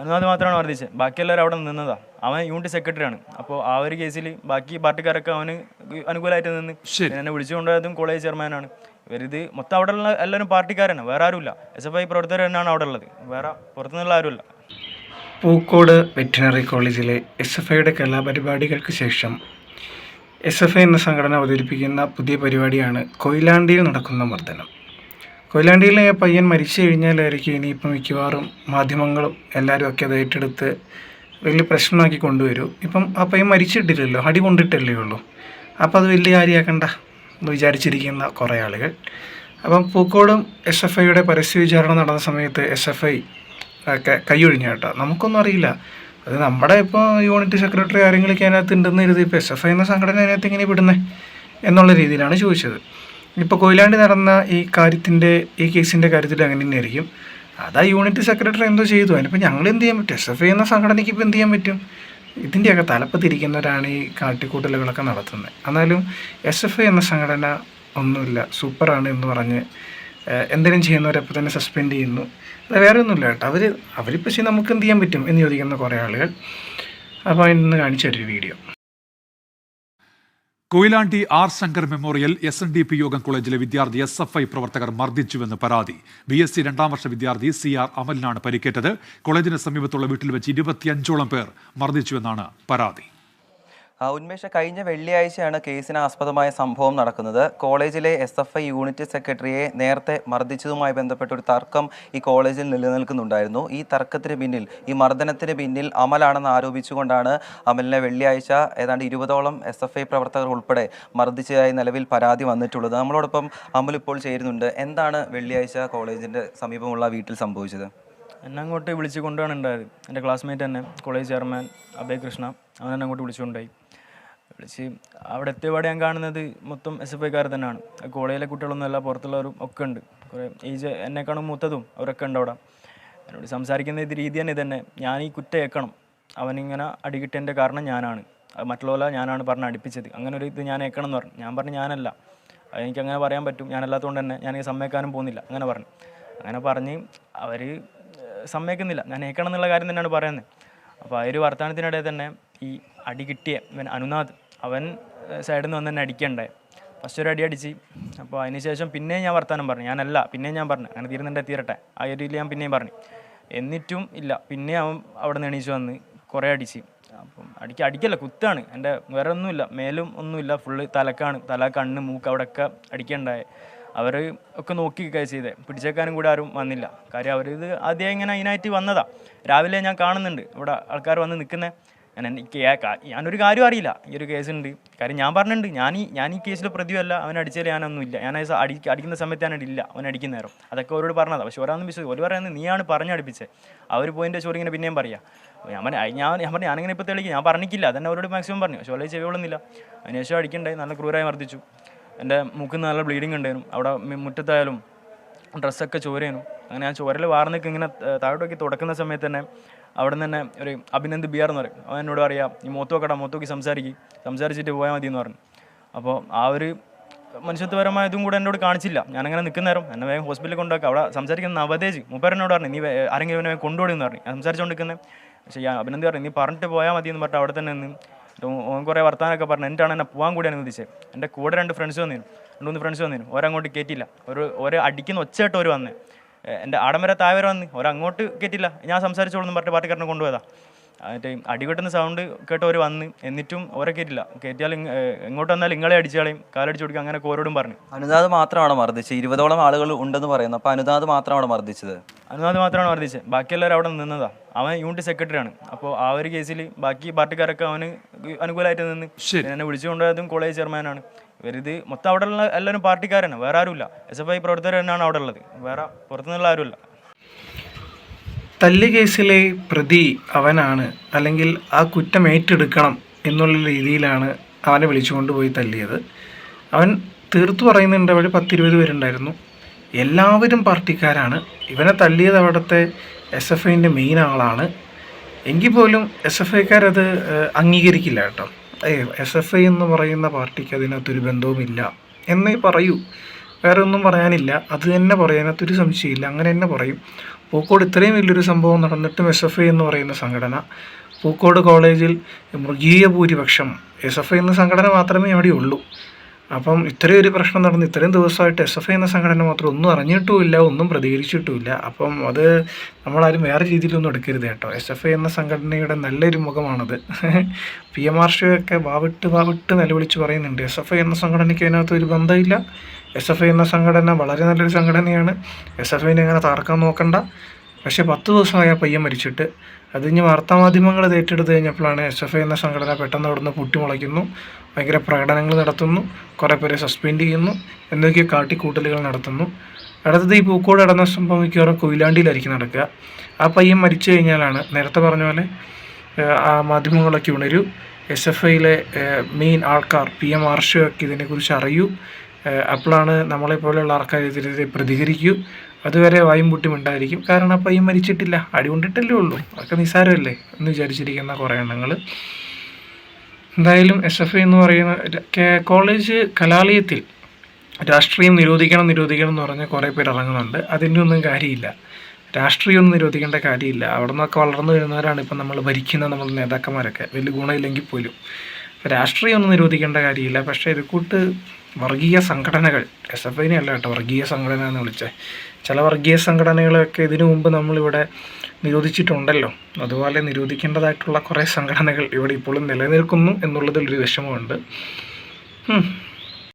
അനുവാദം മാത്രമാണ് വർദ്ധിച്ചത്. ബാക്കിയെല്ലാവരും അവിടെ നിന്നതാ. അവൻ യൂണിറ്റ് സെക്രട്ടറിയാണ്. അപ്പോൾ ആ ഒരു കേസിൽ ബാക്കി പാർട്ടിക്കാരൊക്കെ അവന് അനുകൂലമായിട്ട് നിന്ന് എന്നെ പിന്നെ എന്നെ വിളിച്ചുകൊണ്ടുപോയതും കോളേജ് ചെയർമാനാണ്. ഇവരിത് മൊത്തം അവിടെ ഉള്ള എല്ലാവരും പാർട്ടിക്കാരാണ്. വേറെ ആരുമില്ല. എസ് എഫ് ഐ പ്രവർത്തകർ തന്നെയാണ് അവിടെ ഉള്ളത്. വേറെ പുറത്തുനിന്നുള്ള ആരുമില്ല. പൂക്കോട് വെറ്റിനറി കോളേജിലെ എസ് എഫ് ഐയുടെ കലാപരിപാടികൾക്ക് ശേഷം എസ് എഫ് ഐ എന്ന സംഘടന അവതരിപ്പിക്കുന്ന പുതിയ പരിപാടിയാണ് കൊയിലാണ്ടിയിൽ നടക്കുന്ന മർദ്ദനം. കൊയിലാണ്ടിയിലെ പയ്യൻ മരിച്ചു കഴിഞ്ഞാലായിരിക്കും ഇനിയിപ്പം മിക്കവാറും മാധ്യമങ്ങളും എല്ലാവരും ഒക്കെ അത് ഏറ്റെടുത്ത് വലിയ പ്രശ്നമാക്കി കൊണ്ടുവരും. ഇപ്പം ആ പയ്യൻ മരിച്ചിട്ടില്ലല്ലോ അടി കൊണ്ടിട്ടല്ലേ ഉള്ളൂ. അപ്പോൾ അത് വലിയ കാര്യമാക്കണ്ട എന്ന് വിചാരിച്ചിരിക്കുന്ന കുറേ ആളുകൾ. അപ്പം പൂക്കോടും എസ് എഫ് ഐയുടെ പരസ്യ വിചാരണ നടന്ന സമയത്ത് എസ് എഫ് ഐ ഒക്കെ കൈയൊഴിഞ്ഞ കേട്ടോ. നമുക്കൊന്നും അറിയില്ല. അത് നമ്മുടെ ഇപ്പോൾ യൂണിറ്റ് സെക്രട്ടറി ആരെങ്കിലൊക്കെ അതിനകത്ത് ഉണ്ടെന്ന് കരുതി ഇപ്പോൾ എസ് എഫ് ഐ എന്ന സംഘടന അതിനകത്ത് ഇങ്ങനെ വിടുന്നത് എന്നുള്ള രീതിയിലാണ് ചോദിച്ചത്. ഇപ്പോൾ കൊയിലാണ്ടി നടന്ന ഈ കാര്യത്തിന്റെ ഈ കേസിന്റെ കാര്യത്തിൽ അങ്ങനെ തന്നെയായിരിക്കും അതാ യൂണിറ്റ് സെക്രട്ടറി എന്തോ ചെയ്തു. അതിനിപ്പോൾ ഞങ്ങൾ എന്ത് ചെയ്യാൻ പറ്റും? എസ് എഫ് എന്ന സംഘടനയ്ക്ക് ഇപ്പോൾ എന്ത് ചെയ്യാൻ പറ്റും? ഇതിന്റെയൊക്കെ തലപ്പത്തിരിക്കുന്നവരാണ് ഈ കാട്ടിക്കൂട്ടലുകളൊക്കെ നടത്തുന്നത്. എന്നാലും എസ് എഫ് ഐ എന്ന സംഘടന ഒന്നുമില്ല. സൂപ്പറാണ് എന്ന് പറഞ്ഞ് എന്തെങ്കിലും ചെയ്യുന്നവരപ്പോൾ തന്നെ സസ്പെൻഡ് ചെയ്യുന്നു. അത് വേറെ ഒന്നുമില്ല കേട്ടോ അവർ അവരിപ്പോൾ നമുക്ക് എന്ത് ചെയ്യാൻ പറ്റും എന്ന് ചോദിക്കുന്ന കുറേ ആളുകൾ. അപ്പോൾ അതിൽ നിന്ന് കാണിച്ച ഒരു video. Koyilandy R Shankar memorial S N D P Yogam കോളേജിലെ വിദ്യാർത്ഥി എസ് എഫ് ഐ പ്രവർത്തകർ മർദ്ദിച്ചുവെന്ന് പരാതി. ബി എസ് സി രണ്ടാം വർഷ വിദ്യാർത്ഥി സി ആർ അമലിനാണ് പരിക്കേറ്റത്. കോളേജിന് സമീപത്തുള്ള വീട്ടിൽ വെച്ച് ഇരുപത്തിയഞ്ചോളം പേർ മർദ്ദിച്ചുവെന്നാണ് പരാതി. ഉന്മേഷ കഴിഞ്ഞ വെള്ളിയാഴ്ചയാണ് കേസിന് ആസ്പദമായ സംഭവം നടക്കുന്നത്. കോളേജിലെ എസ് എഫ് ഐ യൂണിറ്റ് സെക്രട്ടറിയെ നേരത്തെ മർദ്ദിച്ചതുമായി ബന്ധപ്പെട്ട ഒരു തർക്കം ഈ കോളേജിൽ നിലനിൽക്കുന്നുണ്ടായിരുന്നു. ഈ തർക്കത്തിന് പിന്നിൽ ഈ മർദ്ദനത്തിന് പിന്നിൽ അമലാണെന്ന് ആരോപിച്ചുകൊണ്ടാണ് അമലിനെ വെള്ളിയാഴ്ച ഏതാണ്ട് ഇരുപതോളം എസ് എഫ് ഐ പ്രവർത്തകർ ഉൾപ്പെടെ മർദ്ദിച്ചതായി നിലവിൽ പരാതി വന്നിട്ടുള്ളത്. നമ്മളോടൊപ്പം അമൽ ഇപ്പോൾ ചേരുന്നുണ്ട്. എന്താണ് വെള്ളിയാഴ്ച കോളേജിന്റെ സമീപമുള്ള വീട്ടിൽ സംഭവിച്ചത്? എന്നെ അങ്ങോട്ട് വിളിച്ച് കൊണ്ടുപോകാൻ ഉണ്ടായത്. എന്റെ ക്ലാസ്മേറ്റ് തന്നെ കോളേജ് ചെയർമാൻ അഭയ് കൃഷ്ണ അവൻ എന്നെ അങ്ങോട്ട് വിളിച്ചുകൊണ്ടായി വിളിച്ച് അവിടെ എത്തിയപാടെ ഞാൻ കാണുന്നത് മൊത്തം എസ് എഫ് ഐക്കാർ തന്നെയാണ്. കോളേജിലെ കുട്ടികളൊന്നും അല്ല പുറത്തുള്ളവരും ഒക്കെ ഉണ്ട്. കുറേ ഏജ് എന്നെക്കാളും മൂത്തതും അവരൊക്കെ ഉണ്ട് അവിടെ. എന്നോട് സംസാരിക്കുന്ന ഇത് രീതി തന്നെ ഇതന്നെ. ഞാൻ ഈ കുറ്റ ഏക്കണം അവനിങ്ങനെ അടികിട്ടതിന്റെ കാരണം ഞാനാണ്. അത് മറ്റുള്ള ഞാനാണ് പറഞ്ഞ് അടുപ്പിച്ചത്. അങ്ങനെ ഒരു ഇത് ഞാൻ ഏക്കണം എന്ന് പറഞ്ഞു. ഞാൻ പറഞ്ഞു ഞാനല്ല. എനിക്കങ്ങനെ പറയാൻ പറ്റും. ഞാനല്ലാത്തതുകൊണ്ട് തന്നെ ഞാൻ സമ്മേക്കാനും പോകുന്നില്ല. അങ്ങനെ പറഞ്ഞു. അങ്ങനെ പറഞ്ഞ് അവർ സമ്മതിക്കുന്നില്ല. ഞാൻ ഏക്കണം എന്നുള്ള കാര്യം തന്നെയാണ് പറയുന്നത്. അപ്പോൾ ആ ഒരു വർത്തമാനത്തിനിടെ തന്നെ ഈ അടി കിട്ടിയ ഇവൻ അനുനാഥ് അവൻ സൈഡിൽ നിന്ന് വന്ന് തന്നെ അടിക്കണ്ടേ ഫസ്റ്റ് ഒരു അടി അടിച്ച്. അപ്പോൾ അതിനുശേഷം പിന്നെയും ഞാൻ വർത്തമാനം പറഞ്ഞു. ഞാനല്ല പിന്നെയും ഞാൻ പറഞ്ഞു. അങ്ങനെ തീരുന്നുണ്ടെ തീരട്ടെ ആ ഒരു രീതിയിൽ ഞാൻ പിന്നെയും പറഞ്ഞു. എന്നിട്ടും ഇല്ല. പിന്നെ അവൻ അവിടെ നിന്ന് എണീച്ച് വന്ന് കുറേ അടിച്ച്. അപ്പം അടിക്ക അടിക്കല്ല കുത്താണ്. എന്റെ വേറെ ഒന്നുമില്ല മേലും ഒന്നുമില്ല. ഫുള്ള് തലക്കാണ് തല കണ്ണ് മൂക്ക് അവിടെയൊക്കെ അടിക്കണ്ടായി അവർ ഒക്കെ നോക്കിയൊക്കെ ചെയ്തേ. പിടിച്ചേക്കാനും കൂടെ ആരും വന്നില്ല. കാര്യം അവർ ഇത് ആദ്യം ഇങ്ങനെ അതിനായിട്ട് വന്നതാ. രാവിലെ ഞാൻ കാണുന്നുണ്ട്. ഇവിടെ ആൾക്കാർ വന്ന് നിൽക്കുന്നത് ഞാൻ എനിക്ക് ഞാനൊരു കാര്യം അറിയില്ല. ഈ ഒരു കേസുണ്ട്. കാര്യം ഞാൻ പറഞ്ഞിട്ടുണ്ട്. ഞാൻ ഈ ഞാൻ ഈ കേസിൽ പ്രതിയല്ല അവൻ അടിച്ചാൽ ഞാനൊന്നുമില്ല ഞാൻ അടി അടിക്കുന്ന സമയത്ത് ഞാൻ ഇല്ല. അവൻ അടിക്കുന്ന നേരം. അതൊക്കെ അവരോട് പറഞ്ഞതാണ് പക്ഷെ ഒരാളൊന്നും വിശ്വസിക്കും ഒരു പറയുന്നത് നീയാണ് പറഞ്ഞു അടുപ്പിച്ചത് അവർ പോയിന്റെ ചോറി ഇങ്ങനെ പിന്നെയും പറയാം. ഞാൻ ഞാൻ ഞാൻ പറഞ്ഞു ഞാനിങ്ങനെ ഇപ്പോൾ തെളിയിക്കും ഞാൻ പറഞ്ഞിട്ടില്ല. അതന്നെ അവരോട് മാക്സിമം പറഞ്ഞു. പക്ഷേ വളരെ ചെവികളൊന്നുമില്ല അതിനുശേഷം അടിക്കണ്ടായി. നല്ല ക്രൂരായി മർദ്ദിച്ചു. എന്റെ മൂക്കിൽ നല്ല ബ്ലീഡിങ് ഉണ്ടായിരുന്നു. അവിടെ മുറ്റത്തായാലും ഡ്രസ്സൊക്കെ ചോരയായിരുന്നു. അങ്ങനെ ഞാൻ ചോരൽ വാർന്നൊക്കെ ഇങ്ങനെ താഴോട്ടൊക്കെ തുടക്കുന്ന സമയത്ത് തന്നെ അവിടെ നിന്ന് തന്നെ ഒരു അഭിനന്ദ് ബിയാർ എന്ന് പറയും. അവൻ എന്നോട് പറയാം ഈ മൂത്തോക്കട മൂത്തോക്കി സംസാരിക്കും. സംസാരിച്ചിട്ട് പോയാൽ മതി എന്ന് പറഞ്ഞു. അപ്പോൾ ആ ഒരു മനുഷ്യത്വപരമായ മനുഷ്യത്വപരമായതും കൂടെ എന്നോട് കാണിച്ചില്ല. ഞാനങ്ങനെ നിൽക്കുന്ന നേരം എന്നെ വേഗം ഹോസ്പിറ്റലിൽ കൊണ്ടുപോയി. അവിടെ സംസാരിക്കുന്ന നവതേജ് മൂപ്പരനോട് പറഞ്ഞു നീ ആരെങ്കിലും ഇവനെ കൊണ്ടുപോയി എന്ന് പറഞ്ഞു. സംസാരിച്ചുകൊണ്ടിരിക്കുന്നത് പക്ഷേ ഞാൻ അഭിനന്ദ് പറഞ്ഞു നീ പറഞ്ഞിട്ട് പോയാൽ മതി എന്ന് പറഞ്ഞിട്ട് അവിടെ തന്നെ നിന്ന് ഓൻ കുറേ വർത്താനൊക്കെ പറഞ്ഞു. എന്നിട്ടാണ് എന്നെ പോകാൻ കൂടി അനുവദിച്ചത് എന്റെ കൂടെ രണ്ട് ഫ്രണ്ട്സ് വന്നിരുന്നു. രണ്ട് മൂന്ന് ഫ്രണ്ട്സ് വന്നിരുന്നു. ഓരങ്ങോട്ട് കയറ്റിയില്ല ഒരു ഒരു അടിക്കുന്ന ഒച്ചയായിട്ട് ഒരു വന്ന്. എന്റെ ആടം വരെ താഴെ വരെ വന്ന്. ഒരങ്ങോട്ട് കയറ്റില്ല ഞാൻ സംസാരിച്ചോളൂ പറഞ്ഞിട്ട് പാർട്ടിക്കാരനെ കൊണ്ടുപോയതാ. എന്നിട്ട് അടി കിട്ടുന്ന സൗണ്ട് കേട്ട് അവർ വന്ന്. എന്നിട്ടും ഓരെ കയറ്റില്ല കയറ്റിയാൽ ഇങ്ങ- എങ്ങോട്ട് വന്നാൽ ഇങ്ങളെ അടിച്ചാളെയും കാലടിച്ചു കൊടുക്കുക അങ്ങനെ ഓരോടും പറഞ്ഞു. അനുനാഥ് മാത്രമാണ് മർദ്ദിച്ചത്. ഇരുപതോളം ആളുകൾ ഉണ്ടെന്ന് പറയുന്നു. അപ്പോൾ അനുനാഥ് മാത്രമാണ് മർദ്ദിച്ചത്. അനുദാദ് മാത്രമാണ് മർദ്ദിച്ചത്. ബാക്കിയെല്ലാവരും അവിടെ നിന്നതാ. അവൻ യൂണിറ്റ് സെക്രട്ടറിയാണ്. അപ്പോൾ ആ ഒരു കേസിൽ ബാക്കി പാർട്ടിക്കാരൊക്കെ അവന് അനുകൂലമായിട്ട് നിന്ന്. എന്നെ വിളിച്ചു വിളിച്ചുകൊണ്ടുപോയതും കോളേജ് ചെയർമാനാണ്. ഇവരിത് മൊത്തം അവിടെയുള്ള ഉള്ള എല്ലാവരും പാർട്ടിക്കാരാണ്. വേറെ ആരുമില്ല. എസ് എഫ് ഐ പ്രവർത്തകർ തന്നെയാണ് അവിടെ ഉള്ളത്. വേറെ പുറത്തുനിന്നുള്ള ആരുമില്ല. തല്ല് കേസിലെ പ്രതി അവനാണ് അല്ലെങ്കിൽ ആ കുറ്റം ഏറ്റെടുക്കണം എന്നുള്ള രീതിയിലാണ് അവനെ വിളിച്ചുകൊണ്ട് പോയി തല്ലിയത്. അവൻ തീർത്തു പറയുന്നുണ്ട് അവിടെ പത്തിരുപത് പേരുണ്ടായിരുന്നു. എല്ലാവരും പാർട്ടിക്കാരാണ്. ഇവനെ തല്ലിയത് അവിടുത്തെ എസ് എഫ് ഐന്റെ മെയിൻ ആളാണ്. എങ്കിൽ പോലും എസ് എഫ് ഐക്കാരത് അംഗീകരിക്കില്ല കേട്ടോ. എസ് എഫ് ഐ എന്ന് പറയുന്ന പാർട്ടിക്ക് അതിനകത്തൊരു ബന്ധവുമില്ല. എന്നേ പറയൂ. വേറെ ഒന്നും പറയാനില്ല. അത് തന്നെ പറയാനത്തൊരു സംശയമില്ല. അങ്ങനെ തന്നെ പറയും. പൂക്കോട് ഇത്രയും വലിയൊരു സംഭവം നടന്നിട്ടും എസ് എഫ് ഐ എന്ന് പറയുന്ന സംഘടന പൂക്കോട് കോളേജിൽ മൃഗീയ ഭൂരിപക്ഷം എസ് എഫ് ഐ എന്ന സംഘടന മാത്രമേ അവിടെ ഉള്ളൂ അപ്പം ഇത്രയും ഒരു പ്രശ്നം നടന്ന് ഇത്രയും ദിവസമായിട്ട് എസ് എഫ് ഐ എന്ന സംഘടന മാത്രം ഒന്നും അറിഞ്ഞിട്ടുമില്ല ഒന്നും പ്രതികരിച്ചിട്ടുമില്ല. അപ്പം അത് നമ്മളാരും വേറെ രീതിയിലൊന്നും എടുക്കരുത് കേട്ടോ. എസ് എഫ് ഐ എന്ന സംഘടനയുടെ നല്ലൊരു മുഖമാണത്. പി എം ആർ ഷിയൊക്കെ വാവിട്ട് വാവിട്ട് നിലവിളിച്ച് പറയുന്നുണ്ട്. എസ് എഫ് ഐ എന്ന സംഘടനയ്ക്ക് അതിനകത്ത് ഒരു ബന്ധമില്ല. എസ് എഫ് ഐ എന്ന സംഘടന വളരെ നല്ലൊരു സംഘടനയാണ്. എസ് എഫ് ഐനെ അങ്ങനെ തകർക്കാൻ നോക്കണ്ട. പക്ഷേ പത്ത് ദിവസമായ പയ്യൻ മരിച്ചിട്ട്. അത് ഇനി വാർത്താമാധ്യമങ്ങൾ ഏറ്റെടുത്ത് കഴിഞ്ഞപ്പോഴാണ് എസ് എഫ് ഐ എന്ന സംഘടന പെട്ടെന്ന് അവിടുന്ന് പൊട്ടിമുളയ്ക്കുന്നു. ഭയങ്കര പ്രകടനങ്ങൾ നടത്തുന്നു. കുറേ പേരെ സസ്പെൻഡ് ചെയ്യുന്നു. എന്നൊക്കെ കാട്ടിക്കൂട്ടലുകൾ നടത്തുന്നു. അടുത്തത് ഈ പൂക്കോട് നടന്ന സംഭവം മിക്കവാറും കൊയിലാണ്ടിയിലായിരിക്കും നടക്കുക. ആ പയ്യൻ മരിച്ചു കഴിഞ്ഞാലാണ് നേരത്തെ പറഞ്ഞ പോലെ ആ മാധ്യമങ്ങളൊക്കെ ഉണരൂ. എസ് എഫ് ഐയിലെ മെയിൻ ആൾക്കാർ പി എം ആർഷയൊക്കെ ഇതിനെക്കുറിച്ച് അറിയൂ. അപ്പോഴാണ് നമ്മളെപ്പോലെയുള്ള ആൾക്കാർ ഇതിനെതിരെ പ്രതികരിക്കൂ. അതുവരെ വായും പൊട്ടിമുണ്ടായിരിക്കും കാരണം അപ്പം ഈ മരിച്ചിട്ടില്ല. അടി കൊണ്ടിട്ടല്ലേ ഉള്ളൂ. അതൊക്കെ നിസ്സാരമല്ലേ എന്ന് വിചാരിച്ചിരിക്കുന്ന കുറേ എണ്ണങ്ങൾ എന്തായാലും എസ് എഫ് ഐ എന്ന് പറയുന്ന കോളേജ് കലാലയത്തിൽ രാഷ്ട്രീയം നിരോധിക്കണം നിരോധിക്കണം എന്ന് പറഞ്ഞ് കുറേ പേര് ഇറങ്ങുന്നുണ്ട്. അതിന്റെ ഒന്നും കാര്യമില്ല. രാഷ്ട്രീയം ഒന്നും നിരോധിക്കേണ്ട കാര്യമില്ല. അവിടെ നിന്നൊക്കെ വളർന്നു വരുന്നവരാണ് ഇപ്പം നമ്മൾ ഭരിക്കുന്ന നമ്മുടെ നേതാക്കന്മാരൊക്കെ. വലിയ ഗുണമില്ലെങ്കിൽ പോലും. അപ്പോൾ രാഷ്ട്രീയം ഒന്നും നിരോധിക്കേണ്ട കാര്യമില്ല. പക്ഷേ ഇത് കൂട്ട് വർഗീയ സംഘടനകൾ എസ് എഫ് ഐനെ അല്ല കേട്ടോ വർഗീയ സംഘടന എന്ന് വിളിച്ചത് ചില വർഗീയ സംഘടനകളൊക്കെ ഇതിനു മുമ്പ് നമ്മളിവിടെ നിരോധിച്ചിട്ടുണ്ടല്ലോ. അതുപോലെ നിരോധിക്കേണ്ടതായിട്ടുള്ള കുറേ സംഘടനകൾ ഇവിടെ ഇപ്പോഴും നിലനിൽക്കുന്നു എന്നുള്ളതിലൊരു വിഷമമുണ്ട്.